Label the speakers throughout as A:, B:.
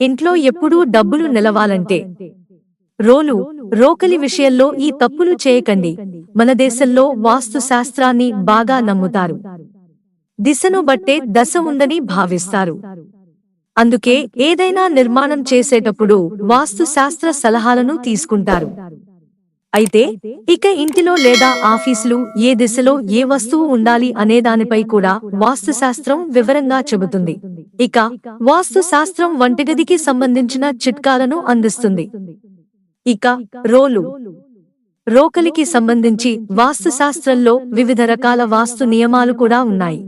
A: ఇంట్లో ఎప్పుడూ డబ్బులు నిలవాలంటే. రోలు రోకలి విషయంలో ఈ తప్పులు చేయకండి. మన దేశంలో వాస్తు శాస్త్రాన్ని బాగా నమ్ముతారు. దిశను బట్టే దశ ఉందని భావిస్తారు. అందుకే ఏదైనా నిర్మాణం చేసేటప్పుడు వాస్తు శాస్త్ర సలహాలను తీసుకుంటారు. అయితే ఇక ఇంటిలో లేదా ఆఫీసులు ఏ దిశలో ఏ వస్తువు ఉండాలి అనే దానిపై కూడా వాస్తుశాస్త్రం వివరంగా చెబుతుంది. ఇక వాస్తు శాస్త్రం వంటగదికి సంబంధించిన చిట్కాలను అందిస్తుంది. ఇక రోలు. రోకలికి సంబంధించి వాస్తుశాస్త్రంలో వివిధ రకాల వాస్తు నియమాలు కూడా ఉన్నాయి.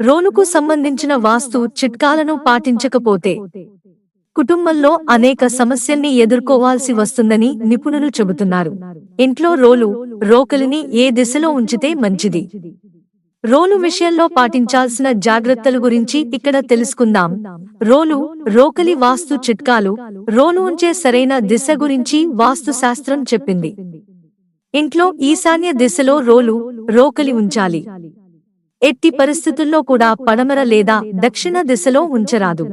A: రోలుకు సంబంధించిన వాస్తు చిట్కాలను పాటించకపోతే కుటుంబంలో అనేక సమస్యల్ని ఎదుర్కోవాల్సి వస్తుందని నిపుణులు చెబుతున్నారు. ఇంట్లో రోలు రోకలిని ఏ దిశలో ఉంచితే మంచిది? రోలు విషయంలో పాటించాల్సిన జాగ్రత్తల గురించి ఇక్కడ తెలుసుకుందాం. రోలు రోకలి వాస్తు చిట్కాలు రోలు ఉంచే సరైన దిశ గురించి వాస్తు శాస్త్రం చెప్పింది. ఇంట్లో ఈశాన్య దిశలో రోలు రోకలి ఉంచాలి. ఎట్టి పరిస్థితుల్లో కూడా పడమర లేదా దక్షిణ దిశలో ఉంచరాదు.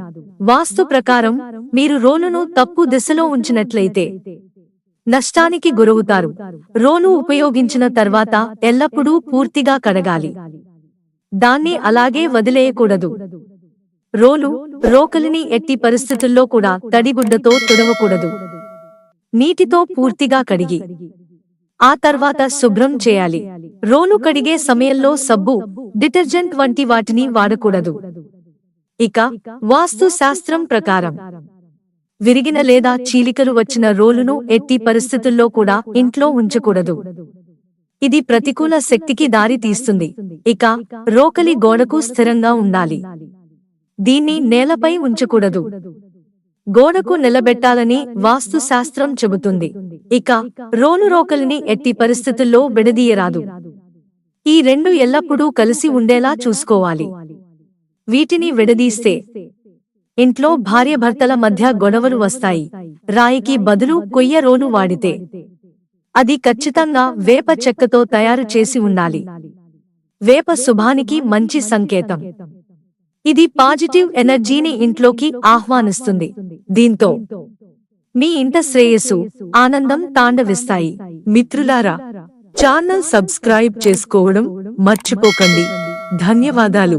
A: వాస్తు ప్రకారం మీరు రోలును తప్పు దిశలో ఉంచినట్లయితే నష్టానికి గురవుతారు. రోలు ఉపయోగించిన తర్వాత ఎల్లప్పుడూ పూర్తిగా కడగాలి. దాన్ని అలాగే వదిలేయకూడదు. రోలు రోకలిని ఎట్టి పరిస్థితుల్లో కూడా తడిగుడ్డతో తుడవకూడదు. నీటితో పూర్తిగా కడిగి ఆ తర్వాత శుభ్రం చేయాలి. రోలు కడిగే సమయంలో సబ్బు డిటర్జెంట్ వంటి వాటిని వాడకూడదు. ఇక వాస్తు శాస్త్రం ప్రకారం విరిగిన లేదా చీలికలు వచ్చిన రోలును ఎట్టి పరిస్థితుల్లో కూడా ఇంట్లో ఉంచకూడదు. ఇది ప్రతికూల శక్తికి దారి తీస్తుంది. ఇక రోకలి గోడకు స్థిరంగా ఉండాలి. దీన్ని నేలపై ఉంచకూడదు. గోడకు నిలబెట్టాలని వాస్తుశాస్త్రం చెబుతుంది. ఇక రోలు రోకలిని ఎట్టి పరిస్థితుల్లో విడదీయరాదు. ఈ రెండు ఎల్లప్పుడూ కలిసి ఉండేలా చూసుకోవాలి. వీటిని విడదీస్తే ఇంట్లో భార్యభర్తల మధ్య గొడవలు వస్తాయి. రాయికి బదులు కొయ్య రోలు వాడితే అది ఖచ్చితంగా వేప చెక్కతో తయారు చేసి ఉండాలి. వేప శుభానికి మంచి సంకేతం. ఇది పాజిటివ్ ఎనర్జీని ఇంట్లోకి ఆహ్వానిస్తుంది. దీంతో మీ ఇంట శ్రేయస్సు ఆనందం తాండవిస్తాయి. మిత్రులారా ఛానల్ సబ్స్క్రైబ్ చేసుకోవడం మర్చిపోకండి. ధన్యవాదాలు.